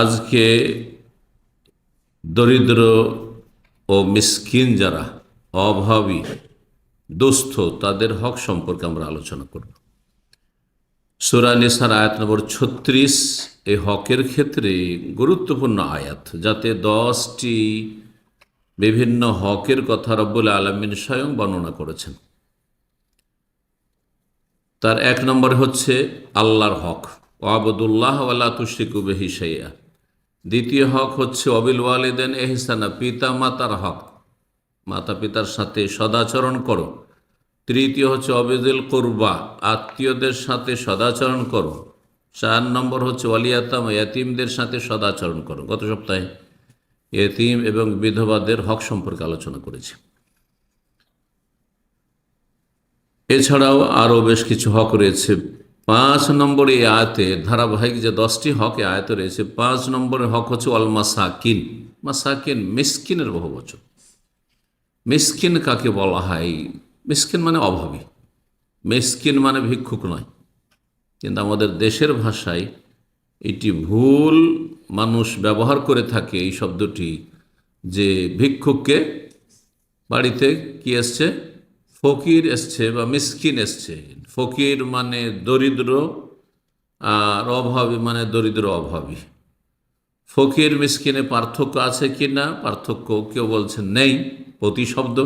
আজকে দরিদ্র ও মিসকিন যারা, অভাবী, দুস্থ, তাদের হক সম্পর্কে আমরা আলোচনা করব। সুরা আয়াত নম্বর ছত্রিশ এই হকের ক্ষেত্রে গুরুত্বপূর্ণ আয়াত, যাতে দশটি বিভিন্ন হকের কথা রব্বুল আলমিন স্বয়ং বর্ণনা করেছেন। তার এক নম্বর হচ্ছে, আল্লাহর হক। ওয়াবদুল্লাহ আল্লাহ তুশিকু বেহি সাইয়া দ্বিতীয় হক হচ্ছে অবিল ওয়ালিদেন, এহসানা পিতা, মাতার হক। মাতা পিতার সাথে সদাচরণ করো। তৃতীয় হচ্ছে অবিদুল কুরবা, আত্মীয়দের সাথে সদাচরণ করো। চার নম্বর হচ্ছে ওয়ালিয়াতাম, ইয়াতিমদের সাথে সদাচরণ করো। গত সপ্তাহে এতিম এবং বিধবাদের হক সম্পর্কে আলোচনা করেছি। এছাড়াও আরও বেশ কিছু হক রয়েছে। পাঁচ নম্বর এই আয়তে ধারাবাহিক যে দশটি হক আয়তে রয়েছে, পাঁচ নম্বরের হক হচ্ছে অল মাসাকিন। মাসাকিন মিসকিনের বহু বচন। মিসকিন কাকে বলা হয়? মিসকিন মানে অভাবী। মিসকিন মানে ভিক্ষুক নয়। কিন্তু আমাদের দেশের ভাষায় এটি ভুল মানুষ ব্যবহার করে থাকে এই শব্দটি যে ভিক্ষুককে বাড়িতে কি এসছে? ফকির এসছে বা মিসকিন এসছে। ফকির মানে দরিদ্র আর অভাবী মানে দরিদ্র অভাবী। ফকির মিসকিনে পার্থক্য আছে কি না? পার্থক্য কেউ বলছেন নেই, প্রতিশব্দ।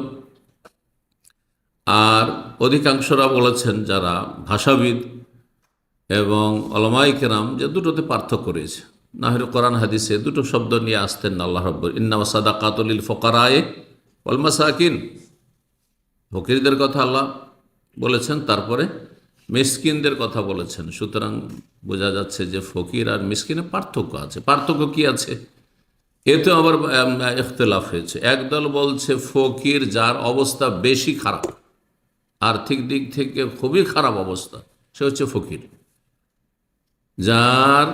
আর অধিকাংশরা বলেছেন যারা ভাষাবিদ এবং অলমাই কেরাম যে দুটোতে পার্থক্য রয়েছে। নাহলে কোরআন হাদিসে দুটো শব্দ নিয়ে আসতেন আল্লাহ রব্বর ইন্নামা সাদা কাতলিল ফকারায়ে অলমাসাকিন ফকিরদের কথা আল্লাহ বলেছেন, তারপরে মিসকিনদের কথা বলেছেন। সুতরাং বোঝা যাচ্ছে যে ফকির আর মিসকিনে পার্থক্য আছে। পার্থক্য কি আছে? এতে আবার ইখতলাফ হয়েছে। একদল বলছে, ফকির যার অবস্থা বেশি খারাপ, আর্থিক দিক থেকে খুবই খারাপ অবস্থা, সে হচ্ছে ফকির। যার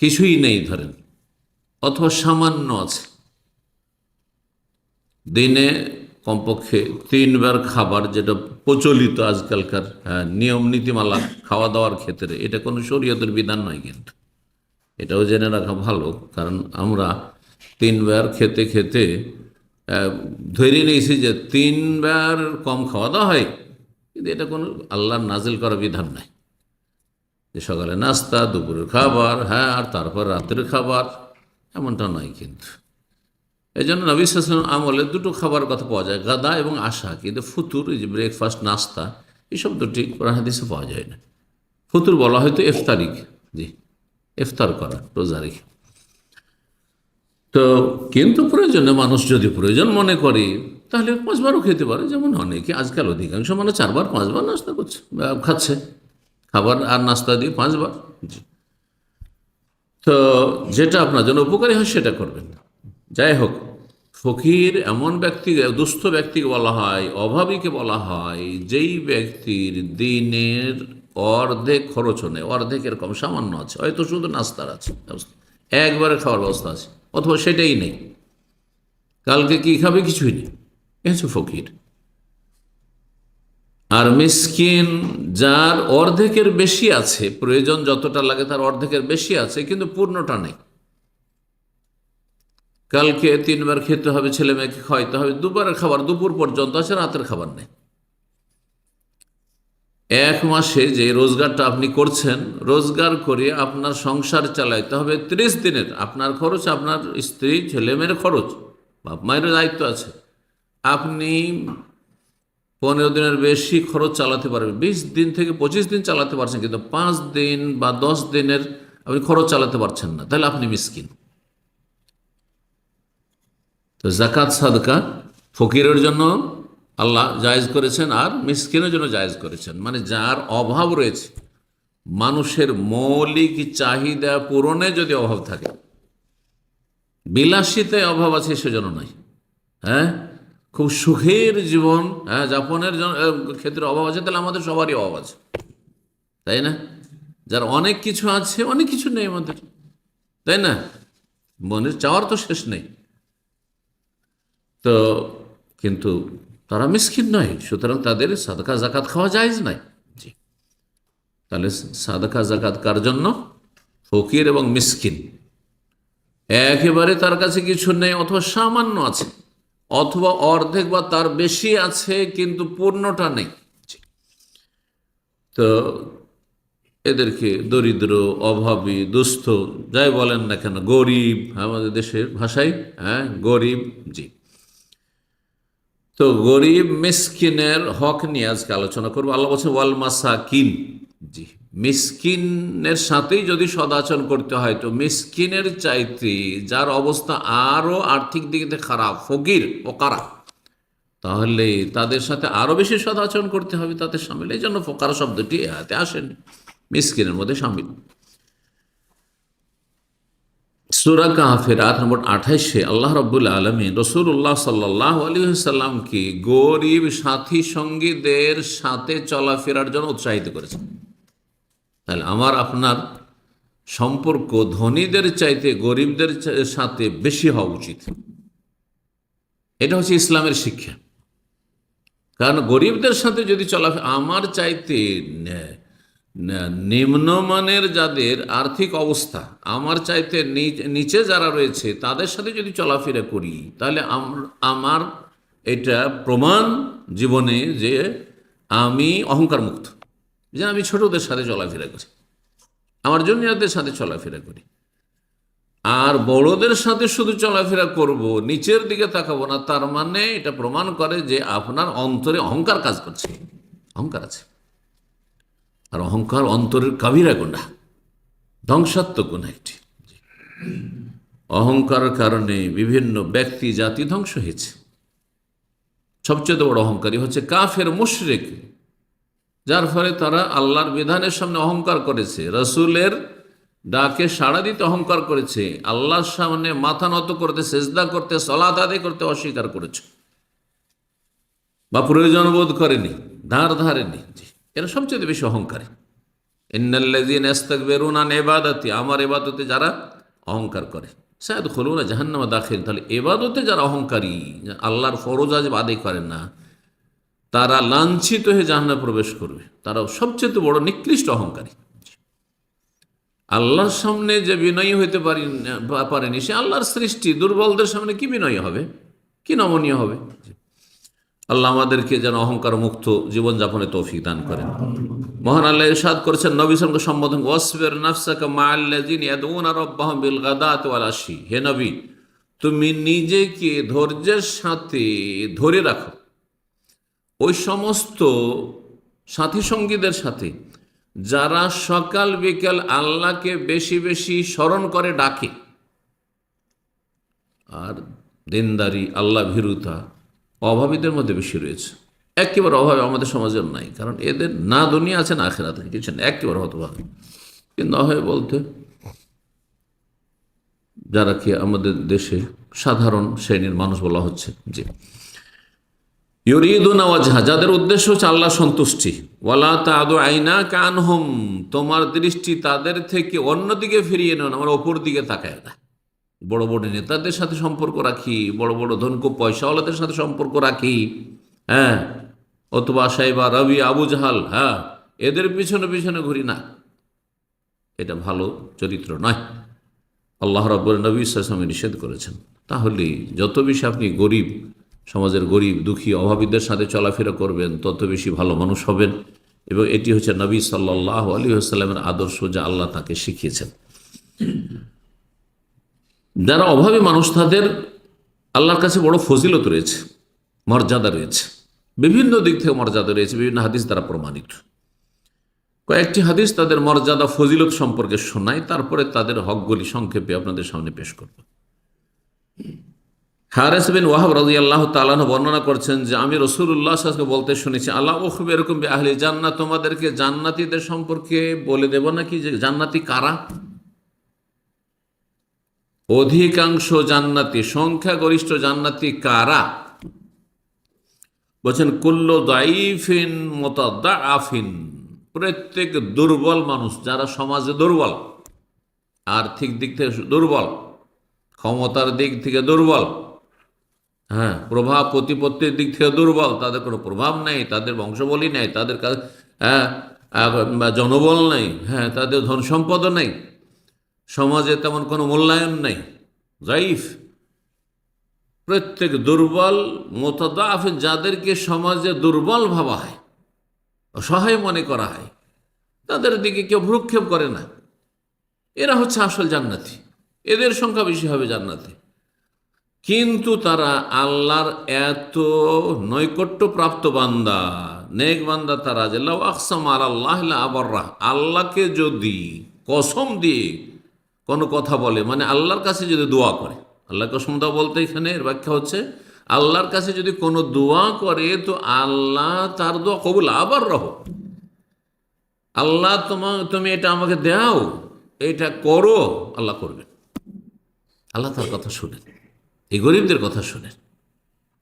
কিছুই নেই ধরেন, অথবা সামান্য আছে। দিনে কমপক্ষে তিনবার খাবার যেটা প্রচলিত আজকালকার হ্যাঁ, নিয়ম নীতিমালা খাওয়া দাওয়ার ক্ষেত্রে এটা কোনো শরীয়তের বিধান নয় কিন্তু। এটাও জেনে রাখা ভালো কারণ আমরা তিনবার খেতে খেতে ধরে নিয়েছি যে তিনবার কম খাওয়া দাওয়া হয় কিন্তু এটা কোনো আল্লাহর নাজিল করা বিধান নাই। যে সকালে নাস্তা দুপুরের খাবার হ্যাঁ আর তারপর রাতের খাবার এমনটা নয় কিন্তু। এই জন্য নবী সালাম আমলে দুটো খাবার কথা পাওয়া যায়, গাদা এবং আশা। কিন্তু ফুতুর, এই যে ব্রেকফাস্ট নাস্তা, এই শব্দটি কোরআন হাদিসে পাওয়া যায় না। ফুতুর বলা হয়তো ইফতারিক জি, ইফতার করা, রোজা রেখে। তো কিন্তু প্রয়োজনে মানুষ যদি প্রয়োজন মনে করে, তাহলে পাঁচবারও খেতে পারে। যেমন অনেকে, আজকাল অধিকাংশ মানে চারবার, পাঁচবার নাস্তা করছে খাচ্ছে। খাবার আর নাস্তা দিয়ে পাঁচবার। জি। তো যেটা আপনার জন্য উপকারী হয়, সেটা করবেন। যাই হোক ফকির এমন ব্যক্তি, দুস্থ ব্যক্তিকে বলা হয়, অভাবীকে বলা হয়, যেই ব্যক্তির দিনের অর্ধেক খরচ নেই অর্ধেকের কম সামান্য আছে, হয়তো শুধু নাস্তার আছে একবারে খাওয়ার ব্যবস্থা আছে, অথবা সেটাই নেই। কালকে কি খাবে? কিছুই নেই। এ হচ্ছে ফকির। আর মিসকিন, যার অর্ধেকের বেশি আছে, প্রয়োজন যতটা লাগে তার অর্ধেকের বেশি আছে, কিন্তু পূর্ণটা নেই। কালকে তিনবার খেতে হবে, ছেলে মেয়েকে খাওয়াইতে হবে। দুবারের খাবার, দুপুর পর্যন্ত আছে, রাতের খাবার নেই। এক মাসে যে রোজগারটা আপনি করছেন, রোজগার করে আপনার সংসার চালাইতে হবে ত্রিশ দিনের। আপনার খরচ, আপনার স্ত্রী, ছেলে মেয়ের খরচ, বাপ মায়ের দায়িত্ব আছে। আপনি পনেরো দিনের বেশি খরচ চালাতে পারবেন। বিশ দিন থেকে পঁচিশ দিন চালাতে পারছেন, কিন্তু পাঁচ দিন বা দশ দিনের আপনি খরচ চালাতে পারছেন না। তাহলে আপনি মিসকিন। তো জাকাত সাদকা ফকিরের জন্য আল্লাহ জায়েজ করেছেন আর মিসকিনের জন্য জায়েজ করেছেন। মানে যার অভাব রয়েছে, মানুষের মৌলিক চাহিদা পূরণে যদি অভাব থাকে, বিলাসিতায় অভাব আছে সেজন্য নয়। হ্যাঁ? খুব সুখের জীবন হ্যাঁ যাপনের ক্ষেত্রে অভাব আছে, তাহলে আমাদের সবারই অভাব আছে। তাই না? যার অনেক কিছু আছে, অনেক কিছু নেই আমাদের। তাই না? মনের চাওয়ার তো শেষ নেই। তো কিন্তু তারা মিসকিন নয় সুতরাং তাদের সাদকা জাকাত খাওয়া যায় নাই জি। তাহলে সাদকা জাকাত কার জন্য? ফকির এবং মিসকিন। একেবারে তার কাছে কিছু নেই অথবা সামান্য আছে অথবা অর্ধেক বা তার বেশি আছে কিন্তু পূর্ণটা নেই। তো এদেরকে দরিদ্র অভাবী দুস্থ যাই বলেন না কেন গরিব আমাদের দেশের ভাষায় হ্যাঁ গরিব জি। তো গরিব মিসকিনের হক নিয়ে আজকে আলোচনা করব। আল্লাহ বলছেন, ওয়াল মাসাকিন। জি, মিসকিনের সাথেই যদি সদাচরণ করতে হয়, তো মিসকিনের চাইতে যার অবস্থা আরও আর্থিক দিক থেকে খারাপ, ফকির ও কারা তাহলে তাদের সাথে আরও বেশি সদাচরণ করতে হবে, তাদের সামিল। এই জন্য ফোকার শব্দটি হাতে আসেন। মিসকিনের মধ্যে সামিল। সুরা কাহাফের আট নম্বর আঠাইশে আল্লাহ রব্বুল আলমী রসুল্লাহ সাল্লাহ আলী গরিব সাথী সঙ্গীদের সাথে চলাফেরার জন্য উৎসাহিত করেছেন। তাহলে আমার, আপনার সম্পর্ক ধনীদের চাইতে গরিবদের সাথে বেশি হওয়া উচিত। এটা হচ্ছে ইসলামের শিক্ষা। কারণ গরিবদের সাথে যদি চলাফেরা আমার চাইতে নিম্নমানের যাদের আর্থিক অবস্থা, আমার চাইতে নিচে যারা রয়েছে, তাদের সাথে যদি চলাফেরা করি, তাহলে আমার এটা প্রমাণ জীবনে যে আমি অহংকার মুক্ত যে আমি ছোটদের সাথে চলাফেরা করি, আমার জুনিয়রদের সাথে চলাফেরা করি। আর বড়দের সাথে শুধু চলাফেরা করব, নিচের দিকে তাকাবো না, তার মানে এটা প্রমাণ করে যে আপনার অন্তরে অহংকার কাজ করছে, অহংকার আছে। আর অহংকার অন্তরের কাবিরা গুণা, ধ্বংসাত্মক গুণা একটি। অহংকারের কারণে বিভিন্ন ব্যক্তি, জাতি ধ্বংস হয়েছে। সবচেয়ে বড় অহংকারী হচ্ছে কাফের মুশরেক, যার ফলে তারা আল্লাহর বিধানের সামনে অহংকার করেছে। রসুলের ডাকে সাড়া দিতে অহংকার করেছে। আল্লাহর সামনে মাথা নত করতে, সেজদা করতে সলাত আদায় করতে অস্বীকার করেছে। বা প্রয়োজন বোধ করেনি, ধার ধারেনি। এরা সবচেয়ে বেশি অহংকারী। ইন্নাল্লাযীন ইস্তাকবিরুনা আন ইবাদাতি, আমার এবাদতে যারা অহংকার করে। শায়দ খুলুনা জাহান্নামা দাখিল। তাহলে এবাদতে যারা অহংকারী আল্লাহর ফরজ আজ আদায় করেন না, তারা লাঞ্ছিত হয়ে জাহান্নামে প্রবেশ করবে। তারা সবচেয়ে বড় নিকৃষ্ট অহংকারী। আল্লাহর সামনে যে বিনয়ী হইতে পারি, পারেনি, সে আল্লাহর সৃষ্টি। দুর্বলদের সামনে কি বিনয়ী হবে? কি নমনীয় হবে? আল্লাহ আমাদেরকে যেন অহংকার মুক্ত জীবনযাপনে তৌফিক দান করেন। মহান আল্লাহ ইরশাদ করেছেন, নবী সালামকে সম্বোধন ওয়াসবির নাফসাকা মাআল্লাযিন ইয়াদউনা রাব্বাহুম বিল গাদাতি ওয়াল আশি হে নবী, তুমি নিজেকে ধৈর্যের সাথে ধরে রাখো। ওই সমস্ত সাথী সঙ্গীদের সাথে যারা সকাল বিকেল আল্লাহকে বেশি বেশি স্মরণ করে, ডাকে। আর দিনদারি, আল্লাহ ভীরুতা অভাবীদের মধ্যে বেশি রয়েছে। একেবারে অভাবে আমাদের সমাজের নাই, কারণ এদের না দুনিয়া আছে, না আখেরাতে কিছু না একেবারে হতভাবে কিন্তু অভাবে বলতে, যারা কি আমাদের দেশে সাধারণ শ্রেণির মানুষ বলা হচ্ছে জি ইউরিদুন যাদের উদ্দেশ্য হচ্ছে আল্লাহ সন্তুষ্টি, ওয়ালা তাদু আইনা তোমার দৃষ্টি তাদের থেকে অন্যদিকে ফিরিয়ে নেন আমার ওপর দিকে তাকায় না। বড় বড় নেতাদের সাথে সম্পর্ক রাখি, বড় বড় ধনকু পয়সাওয়ালাদের সাথে সম্পর্ক রাখি হ্যাঁ? অথবা সাইবা রবি আবু জাহাল হ্যাঁ? এদের পিছনে পিছনে ঘুরি না। এটা ভালো চরিত্র নয়। আল্লাহ রব্বর নবী ইসলামে নিষেধ করেছেন। তাহলে যত বেশি আপনি গরিব, সমাজের গরিব, দুঃখী, অভাবীদের সাথে চলাফেরা করবেন, তত বেশি ভালো মানুষ হবেন। এবং এটি হচ্ছে নবী সাল্লাহ আলী আসাল্লামের আদর্শ যা আল্লাহ তাকে শিখিয়েছেন। যারা অভাবী মানুষ, তাদের আল্লাহর কাছে বড় ফজিলত রয়েছে, মর্যাদা রয়েছে। বিভিন্ন দিক থেকে মর্যাদা রয়েছে, বিভিন্ন হাদিস দ্বারা প্রমাণিত। কয়েকটি হাদিস তাদের মর্যাদা, ফজিলত সম্পর্কে শোনায়, তারপরে তাদের হকগুলি সংক্ষেপে আপনাদের সামনে পেশ করব। হারেস বিন ওয়াহাব রাজি আল্লাহ তালাহ বর্ণনা করছেন যে, আমি রসুল্লাহ সাহকে বলতে শুনেছি, আল্লাহ ও খুব এরকম আহলি জান্নাত, তোমাদেরকে জান্নাতিদের সম্পর্কে বলে দেব নাকি যে, জান্নাতি কারা? অধিকাংশ জান্নাতি, সংখ্যাগরিষ্ঠ জান্নাতি কারা? বলছেন, কুল্ল দাইফিন মোতাদ্দা আফিন প্রত্যেক দুর্বল মানুষ যারা সমাজে দুর্বল, আর্থিক দিক থেকে দুর্বল, ক্ষমতার দিক থেকে দুর্বল হ্যাঁ প্রভাব প্রতিপত্তির দিক থেকে দুর্বল, তাদের কোনো প্রভাব নেই, তাদের বংশবলী নেই, তাদের হ্যাঁ জনবল নেই হ্যাঁ তাদের ধন সম্পদও নেই। সমাজে তেমন কোনো মূল্যায়ন নেই। জাইফ প্রত্যেক দুর্বল, মোতাদাফ যাদেরকে সমাজে দুর্বল ভাবা হয়, অসহায় মনে করা হয়, তাদের দিকে কেউ ভ্রুক্ষেপ করে না। এরা হচ্ছে আসল জান্নাতি। এদের সংখ্যা বেশি হবে জান্নাতি। কিন্তু তারা আল্লাহর এত নৈকট্য প্রাপ্ত বান্দা, নেক বান্দা তারা যে, লাউ আকসাম আল্লাহ আবররাহ আল্লাহকে যদি কসম দিয়ে কোনো কথা বলে মানে আল্লাহর কাছে যদি দোয়া করে। আল্লাহ কসম দেওয়া বলতে এখানে এর ব্যাখ্যা হচ্ছে, আল্লাহর কাছে যদি কোনো দোয়া করে, তো আল্লাহ তার দোয়া কবুল, আবার রহ। আল্লাহ তোমা, তুমি এটা আমাকে দাও, এটা করো, আল্লাহ করবেন। আল্লাহ তার কথা শুনেন। এই গরিবদের কথা শোনেন।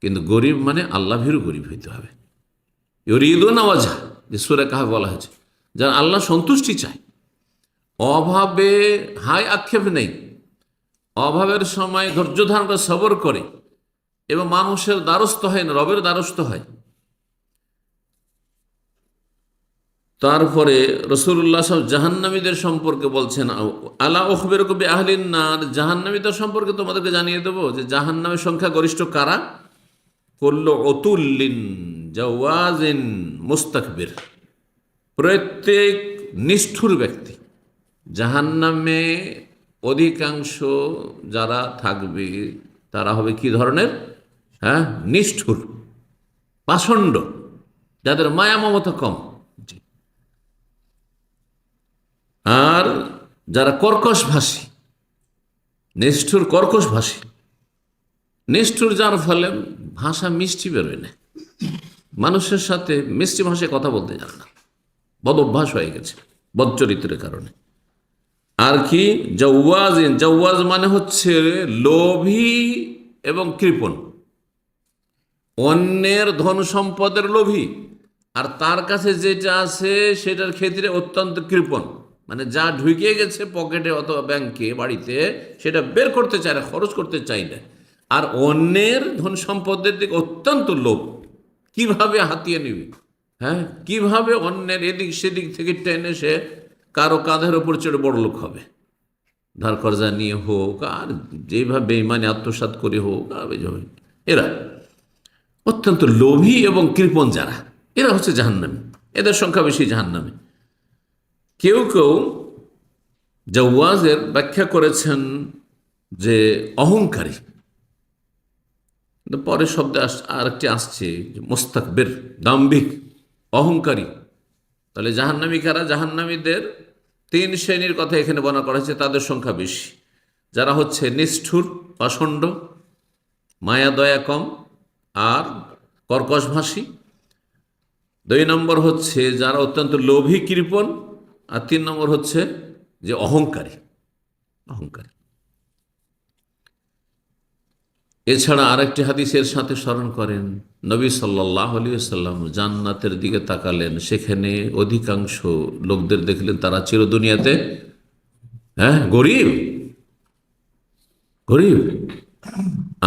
কিন্তু গরিব মানে আল্লাহ ভীরু গরিব হইতে হবে। ইউরিদও নওয়াজা যে সুরে কাহা বলা হয়েছে, যারা আল্লাহ সন্তুষ্টি চায়। অভাবে হাই আক্ষেপ নেই। অভাবের সময় ধৈর্য ধারণ করে সবর করে এবং মানুষের দ্বারস্থ হয় না, রবের দ্বারস্থ হয়। তারপরে রসুল্লাহ সব জাহান্নামীদের সম্পর্কে বলছেন, আলা ওখবের কবি আহলিন নার জাহান্নামীদের সম্পর্কে তোমাদেরকে জানিয়ে দেবো যে জাহান্নামের সংখ্যা গরিষ্ঠ কারা? করল অতুল্লিন জওয়াজিন মুস্তাকবির। প্রত্যেক নিষ্ঠুর ব্যক্তি জাহান্নামে অধিকাংশ যারা থাকবে তারা হবে কি ধরনের? হ্যাঁ নিষ্ঠুর পাষণ্ড যাদের মায়া মমতা কম। আর যারা কর্কশ ভাষী নিষ্ঠুর কর্কশ ভাষী নিষ্ঠুর যার ফলে ভাষা মিষ্টি বেরোয় না। মানুষের সাথে মিষ্টি ভাষায় কথা বলতে যান না। বদ অভ্যাস হয়ে গেছে বদচরিত্রের কারণে। আর কি? জওয়াজ জওয়াজ মানে হচ্ছে লোভী এবং কৃপণ। অন্যের ধন সম্পদের লোভী। আর তার কাছে যেটা আছে, সেটার ক্ষেত্রে অত্যন্ত কৃপণ। মানে যা ঢুকে গেছে পকেটে অথবা ব্যাংকে, বাড়িতে, সেটা বের করতে চায় না, খরচ করতে চাই না। আর অন্যের ধন সম্পদের দিকে অত্যন্ত লোভ। কীভাবে হাতিয়ে নিবি? হ্যাঁ? কীভাবে অন্যের এদিক সেদিক থেকে টেনে সে কারও কাঁধের ওপর চড়ে বড় লোক হবে। ধার কর্জা নিয়ে হোক, আর যেভাবে মানে আত্মসাত করে হোক, আর। এরা অত্যন্ত লোভী এবং কৃপণ যারা, এরা হচ্ছে জাহান্নামী। এদের সংখ্যা বেশি জাহান্নামী। কেউ কেউ জওয়াজের ব্যাখ্যা করেছেন যে অহংকারী। পরের শব্দে আস, আরেকটি আসছে মোস্তাকবের, দাম্ভিক, অহংকারী। তাহলে জাহান্নামী কারা? জাহান্নামীদের তিন শ্রেণির কথা এখানে বর্ণনা করা হয়েছে, তাদের সংখ্যা বেশি। যারা হচ্ছে নিষ্ঠুর পাষণ্ড মায়া, দয়া কম আর কর্কশভাষী দুই নম্বর হচ্ছে যারা অত্যন্ত লোভী কৃপণ আর তিন নম্বর হচ্ছে যে অহংকারী। অহংকারী। এছাড়া আরেকটি হাদিসের সাথে স্মরণ করেন, নবী সাল্লাহ আলিয়াল্লাম জান্নাতের দিকে তাকালেন, সেখানে অধিকাংশ লোকদের দেখলেন তারা চির দুনিয়াতে হ্যাঁ গরিব গরিব।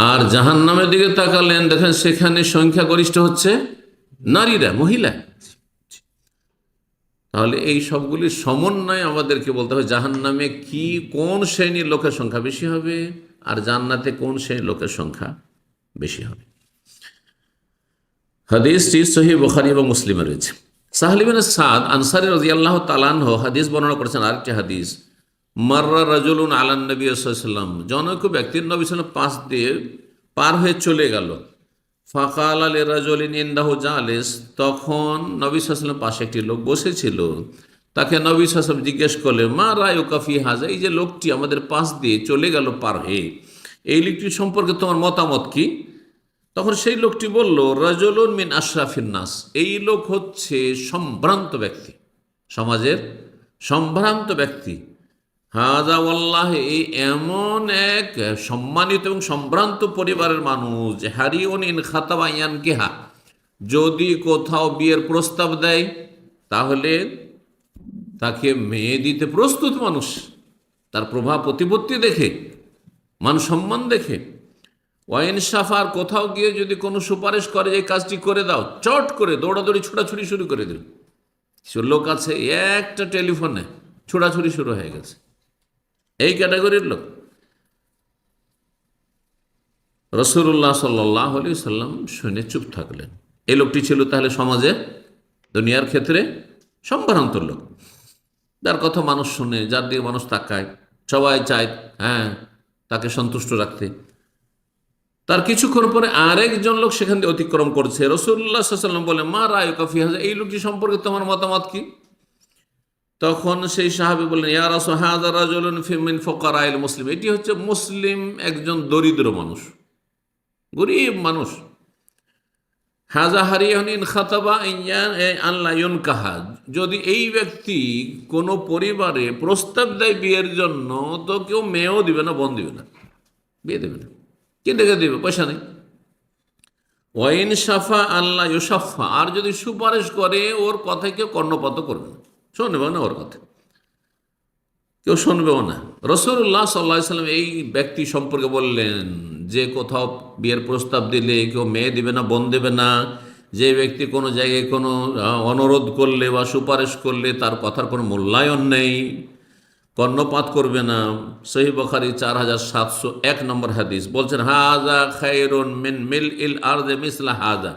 আর জাহান্নামের দিকে তাকালেন, দেখেন সেখানে সংখ্যাগরিষ্ঠ হচ্ছে নারীরা, মহিলা। তাহলে এই সবগুলির সমন্বয় আমাদেরকে বলতে হবে, জাহান্নামে কি কোন শ্রেণির লোকের সংখ্যা বেশি হবে? আর জান্নাতে কোন শ্রেণির লোকের সংখ্যা বেশি হবে? হাদিসটি সহি বুখারি এবং মুসলিমে রয়েছে। সাহলিবিন সাদ আনসারি রাজিয়াল্লাহ তালানহ হাদিস বর্ণনা করেছেন আরেকটি হাদিস, মার্রা রাজুলুন আলান নবী সাল্লাম জনৈক ব্যক্তির নবী সাল্লাম পাশ দিয়ে পার হয়ে চলে গেল। ফাকাল আলী রাজলিন তখন নবী সাল্লাম পাশে একটি লোক বসেছিল। তাকে নবী সাসম জিজ্ঞেস করলে মা রায় ও কাফি হাজা এই যে লোকটি আমাদের পাশ দিয়ে চলে গেল পার হয়ে। এই লোকটি সম্পর্কে তোমার মতামত কি? তখন সেই লোকটি বলল, রাজলুন মিন আশরাফিন নাস। এই লোক হচ্ছে সম্ভ্রান্ত ব্যক্তি, সমাজের সম্ভ্রান্ত ব্যক্তি। হাজা ওয়াল্লাহ, এই এমন এক সম্মানিত এবং সম্ভ্রান্ত পরিবারের মানুষ, যে হারিওন ইন খাতাবাইয়ান কেহা যদি কোথাও বিয়ের প্রস্তাব দেয়, তাহলে তাকে মেয়ে দিতে প্রস্তুত মানুষ। তার প্রভাব প্রতিপত্তি দেখে, মান সম্মান দেখে। ওয়াইন সাফার কোথাও গিয়ে যদি কোনো সুপারিশ করে এই কাজটি করে দাও, চট করে দৌড়াদৌড়ি ছোটাছুটি শুরু করে দিল। কিছু লোক আছে একটা টেলিফোনে ছোড়াছুড়ি শুরু হয়ে গেছে। এই ক্যাটাগরির লোক। রসুল্লাহ সাল্লাহ আলি সাল্লাম শুনে চুপ থাকলেন। এই লোকটি ছিল তাহলে সমাজে, দুনিয়ার ক্ষেত্রে সম্ভ্রান্তর লোক। যার কথা মানুষ শুনে, যার দিকে মানুষ তাকায়, সবাই চায় হ্যাঁ তাকে সন্তুষ্ট রাখতে। তার কিছুক্ষণ পরে আরেকজন লোক সেখান দিয়ে অতিক্রম করছে। রসুল্লাহ সাল্লাম বলে মা রায় কফি হাজা এই লোকটি সম্পর্কে তোমার মতামত কি? তখন সেই সাহাবি বললেন ইয়ার হাজারাজুল ফিমিন ফকার মুসলিম এটি হচ্ছে মুসলিম একজন দরিদ্র মানুষ, গরিব মানুষ। হাজা হারিয়ানিন খাতাবা আল্লাহ ইউন কাহা যদি এই ব্যক্তি কোনো পরিবারে প্রস্তাব দেয় বিয়ের জন্য, তো কেউ মেয়েও দিবে না, বন দিবে না। বিয়ে দেবে না। কে ডেকে দেবে? পয়সা নেই। ওয়াইন সাফা আল্লাহ ইউসাফা আর যদি সুপারিশ করে, ওর কথায় কেউ কর্ণপাত করবে না। শুনবে না ওর কথা। কেউ শুনবেও না। রসুল্লাহ সাল্লাহ সাল্লাম এই ব্যক্তি সম্পর্কে বললেন যে কোথাও বিয়ের প্রস্তাব দিলে কেউ মেয়ে দেবে না, বোন দেবে না, যে ব্যক্তি কোনো জায়গায় কোনো অনুরোধ করলে বা সুপারিশ করলে তার কথার কোনো মূল্যায়ন নেই, কর্ণপাত করবে না। সহি বখারি চার হাজার সাতশো এক নম্বর হাদিস বলছেন হাজা খায়রুন মিন মিল ইল আর মিসলা হাজা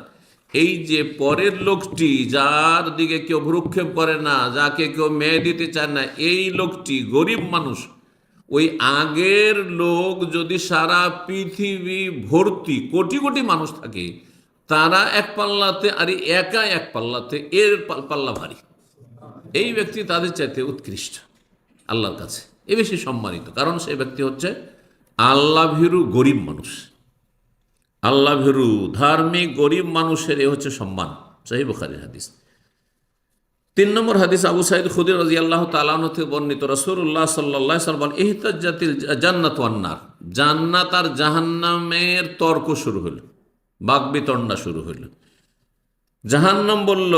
এই যে পরের লোকটি যার দিকে কেউ ভ্রুক্ষেপ করে না, যাকে কেউ মেয়ে দিতে চায় না, এই লোকটি গরিব মানুষ। ওই আগের লোক যদি সারা পৃথিবী ভর্তি কোটি কোটি মানুষ থাকে, তারা এক পাল্লাতে আর একা এক পাল্লাতে এর পাল- পাল্লা ভারী। এই ব্যক্তি তাদের চাইতে উৎকৃষ্ট আল্লাহর কাছে। এ বেশি সম্মানিত, কারণ সেই ব্যক্তি হচ্ছে আল্লাহ ভীরু গরিব মানুষ। আল্লাহ ভেরু, ধার্মিক, গরিব মানুষের এ হচ্ছে সম্মান। সাহি বুখারির হাদিস। তিন নম্বর হাদিস, আবু সাইদ খুদির রাজি আল্লাহ তালন থেকে বর্ণিত রসুল্লাহ সাল্লাহ সাল্লাম ইহতাজাতিল জান্নাত ওয়ান্নার জান্নাত আর জাহান্নামের তর্ক শুরু হলো বাগবিতণ্ডা শুরু হলো জাহান্নাম বলল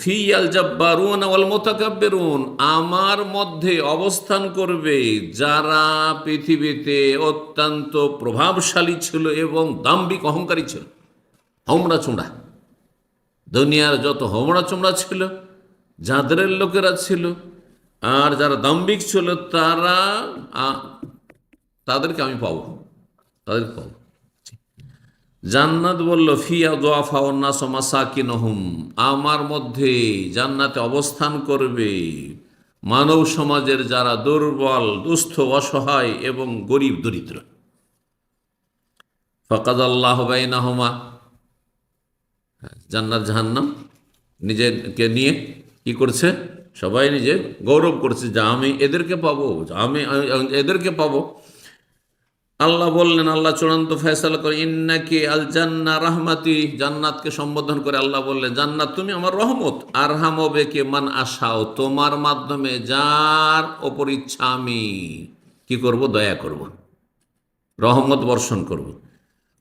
ফি আল জব্বারুন ওয়াল মুতাকাব্বিরুন, আমার মধ্যে অবস্থান করবে যারা পৃথিবীতে অত্যন্ত প্রভাবশালী ছিল এবং দাম্ভিক অহংকারী ছিল। হোমড়া চুমড়া। দুনিয়ার যত হোমড়া চুমড়া ছিল, যাদের লোকেরা ছিল, আর যারা দাম্ভিক ছিল, তারা তাদেরকে আমি পাবো। তাদেরকে পাবো। জান্নাত বলল, ফিয়া দোয়াফা অন্যাস মাসাকিনহুম। আমার মধ্যে জান্নাতে অবস্থান করবে মানব সমাজের যারা দুর্বল, দুস্থ, অসহায় এবং গরিব, দরিদ্র। ফকাদ আল্লাহ বাইনাহমা। জান্নাত জাহান্নাম নিজেকে নিয়ে কি করছে? সবাই নিজে গৌরব করছে যে আমি এদেরকে পাবো আমি এদেরকে পাবো। আল্লাহ বললেন, আল্লাহ চূড়ান্ত ফয়সালা করে, ইন্নাকে আল জান্না রাহমাতি। জান্নাতকে সম্বোধন করে আল্লাহ বললেন, জান্নাত তুমি আমার রহমত। আর হামবে কে মান আশাও, তোমার মাধ্যমে যার ওপর ইচ্ছা আমি কি করব? দয়া করব। রহমত বর্ষণ করব।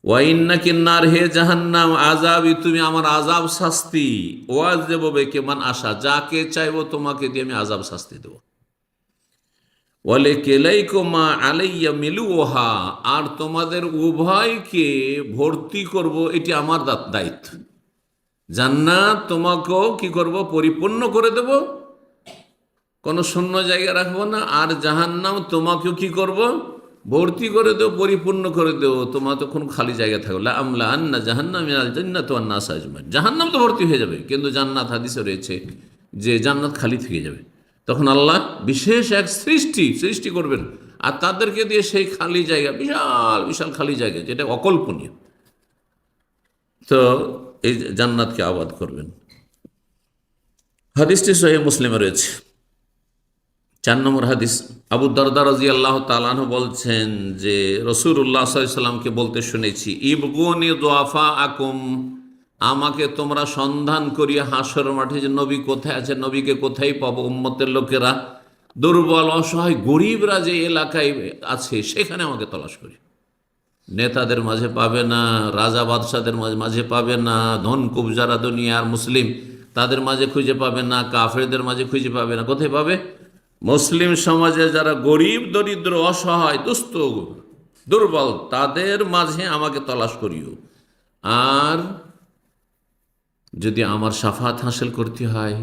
ওয়াইন্না কিন্নার হে জাহান্নাম আজাবি তুমি আমার আজাব শাস্তি। ওয়াজ দেবো কে মান আশা, যাকে চাইব তোমাকে দিয়ে আমি আজাব শাস্তি দেবো। বলে, কেলাইকোমা আলাইয়া মিলুওহা আর তোমাদের উভয়কে ভর্তি করব, এটি আমার দায়িত্ব। জান্নাত তোমাকেও কি করব, পরিপূর্ণ করে দেব? কোনো শূন্য জায়গা রাখব না, আর জাহান্নাম তোমাকেও কি করব, ভর্তি করে দেবো, পরিপূর্ণ করে দেবো। তোমার তো কোনো খালি জায়গা থাকবে আমলা আন্না জাহান্নাম আল জান্নাত আন্না সাজমান জাহান্নাম তো ভর্তি হয়ে যাবে, কিন্তু জান্নাত হাদিসে রয়েছে যে জান্নাত খালি থেকে যাবে। তখন আল্লাহ বিশেষ এক সৃষ্টি সৃষ্টি করবেন। আর তাদেরকে দিয়ে সেই খালি জায়গা, বিশাল বিশাল খালি জায়গা, যেটা অকল্পনীয়। তো এই জান্নাতকে আবাদ করবেন। হাদিসটি সহি মুসলিমে রয়েছে। চার নম্বর হাদিস, আবু দরদা রাজি আল্লাহ তালাহ বলছেন যে রসুল্লাহ সাল্লামকে বলতে শুনেছি, ইবগুনি দোয়াফা আকুম আমাকে তোমরা সন্ধান করিয়া হাসর মাঠে যে নবী কোথায় আছে, নবীকে কোথায় পাবো উম্মতের লোকেরা? দুর্বল, অসহায়, গরিবরা যে এলাকায় আছে, সেখানে আমাকে তলাশ করি নেতাদের মাঝে পাবে না, রাজা বাদশাদের মাঝে মাঝে পাবে না ধন যারা দুনিয়ার মুসলিম, তাদের মাঝে খুঁজে পাবে না, কাফেরদের মাঝে খুঁজে পাবে না। কোথায় পাবে? মুসলিম সমাজে যারা গরিব, দরিদ্র, অসহায়, দুস্থ, দুর্বল, তাদের মাঝে আমাকে তলাশ করিও। আর যদি আমার সাফাত হাসিল করতে হয়,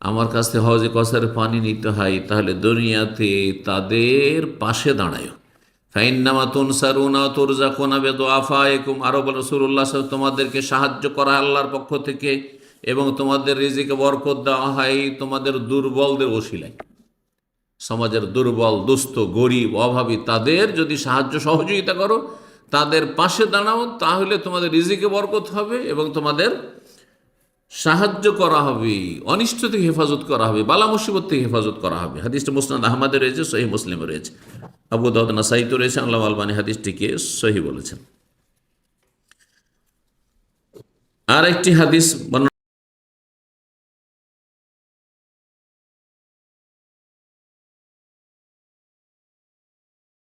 আমার কাছ হজে কসার পানি নিতে হয়, তাহলে দুনিয়াতে তাদের পাশে দাঁড়ায়। ফাইন্নামা তুনসারুনা তুরজাকুনা বেদোয়াফায়কুম আরব রসুল্লাহ তোমাদেরকে সাহায্য করা আল্লাহর পক্ষ থেকে এবং তোমাদের রিজিকে বরকত দেওয়া হয় তোমাদের দুর্বলদের ওসিলায়। সমাজের দুর্বল, দুস্থ, গরিব, অভাবী, তাদের যদি সাহায্য সহযোগিতা করো, তাদের পাশে দাঁড়াও, তাহলে তোমাদের রিজিকে বরকত হবে এবং তোমাদের সাহায্য করা হবে, অনিষ্ট থেকে হেফাজত করা হবে, বালা মুসিবত থেকে হেফাজত করা হবে। হাদিসটা মুসনাদ আহমদে রয়েছে সহি মুসলিম রয়েছে। আবু দাউদ নাসাইতে রয়েছে আল্লাহ আলবানী হাদিসটিকে সহি বলেছেন। আর একটি হাদিস